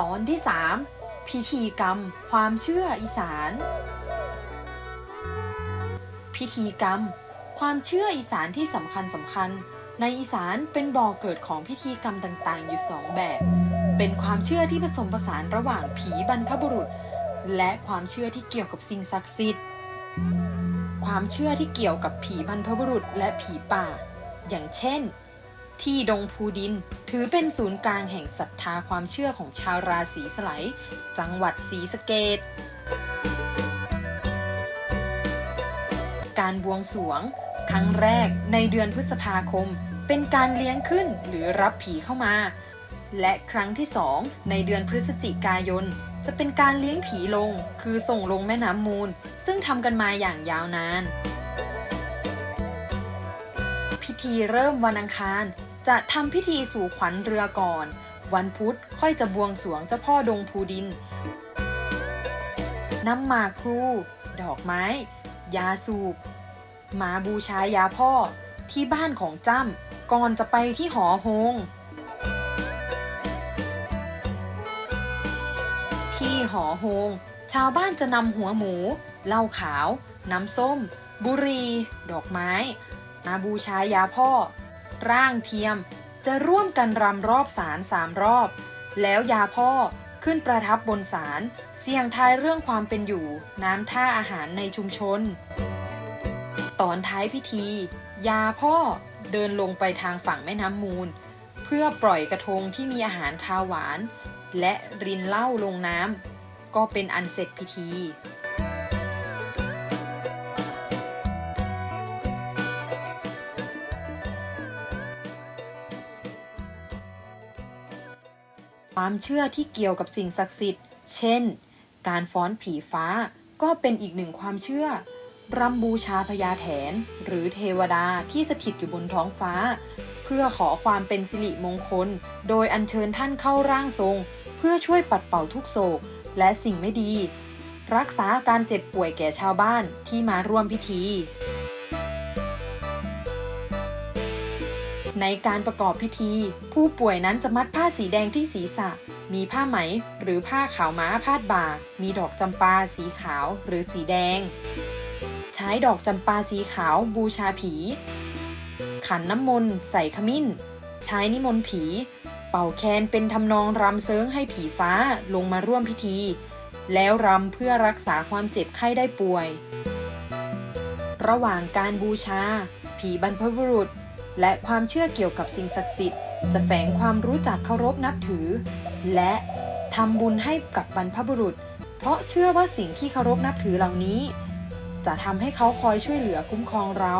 ตอนที่ 3 พิธีกรรม ความเชื่ออีสาน พิธีกรรม ความเชื่ออีสานที่สำคัญสำคัญ ในอีสานเป็นบ่อเกิดของพิธีกรรมต่างๆ อยู่สองแบบ เป็นความเชื่อที่ผสมผสานระหว่างผีบรรพบุรุษ และความเชื่อที่เกี่ยวกับสิ่งศักดิ์สิทธิ์ความเชื่อที่เกี่ยวกับผีบรรพบุรุษและผีป่า อย่างเช่น ที่ดงพูดิน ถือเป็นศูนย์กลางแห่งศรัทธาความเชื่อของชาวราศีสไลจังหวัดศรีสะเกดการบวงสรวง ครั้งแรกในเดือนพฤษภาคม เป็นการเลี้ยงขึ้นหรือรับผีเข้ามา และครั้งที่สองในเดือนพฤศจิกายน จะเป็นการเลี้ยงผีลง คือส่งลงแม่น้ำมูล ซึ่งทำกันมาอย่างยาวนาน พิธีเริ่มวันอังคาร จะทำพิธีสู่ขวัญเรือก่อน วันพุธค่อยจะบวงสรวงเจ้าพ่อดงพูดินน้ำหมากพลูดอกไม้ ยาสูบมาบูชายาพ่อที่บ้านของจ้ำก่อนจะไปที่หอโฮงที่หอโฮงชาวบ้านจะนำหัวหมู เหล้าขาว น้ำส้ม บุรี ดอกไม้ มาบูชายาพ่อ ร่างเทียมจะร่วมกันรำรอบศาลสามรอบ แล้วยาพ่อขึ้นประทับบนศาลเสี่ยงทายเรื่องความเป็นอยู่ น้ำท่าอาหารในชุมชน ตอนท้ายพิธี ยาพ่อเดินลงไปทางฝั่งแม่น้ำมูล เพื่อปล่อยกระทงที่มีอาหารคาวหวาน และรินเหล้าลงน้ำก็เป็นอันเสร็จพิธี ความเชื่อที่เกี่ยวกับสิ่งศักดิ์สิทธิ์ เช่น การฟ้อนผีฟ้าก็เป็นอีกหนึ่งความเชื่อรำบูชาพญาแถน หรือเทวดาที่สถิตอยู่บนท้องฟ้า เพื่อขอความเป็นสิริมงคล โดยอัญเชิญท่านเข้าร่างทรง เพื่อช่วยปัดเป่าทุกโศก และสิ่งไม่ดี รักษาอาการเจ็บป่วยแก่ชาวบ้านที่มาร่วมพิธี ในการประกอบพิธี ผู้ป่วยนั้นจะมัดผ้าสีแดงที่ศีรษะ มีผ้าไหมหรือผ้าขาวม้าพาดบ่า มีดอกจำปาสีขาวหรือสีแดง ใช้ดอกจำปาสีขาวบูชาผี ขันน้ำมนต์ใส่ขมิ้น ใช้นิมนต์ผี เป่าแคนเป็นทำนองรำเซิงให้ผีฟ้าลงมาร่วมพิธี แล้วรำเพื่อรักษาความเจ็บไข้ได้ป่วย ระหว่างการบูชา ผีบรรพบุรุษ และความเชื่อเกี่ยวกับสิ่งศักดิ์สิทธิ์ จะแฝงความรู้จักเคารพนับถือ และทำบุญให้กับบรรพบุรุษ เพราะเชื่อว่าสิ่งที่เคารพนับถือเหล่านี้ จะทำให้เขาคอยช่วยเหลือคุ้มครองเรา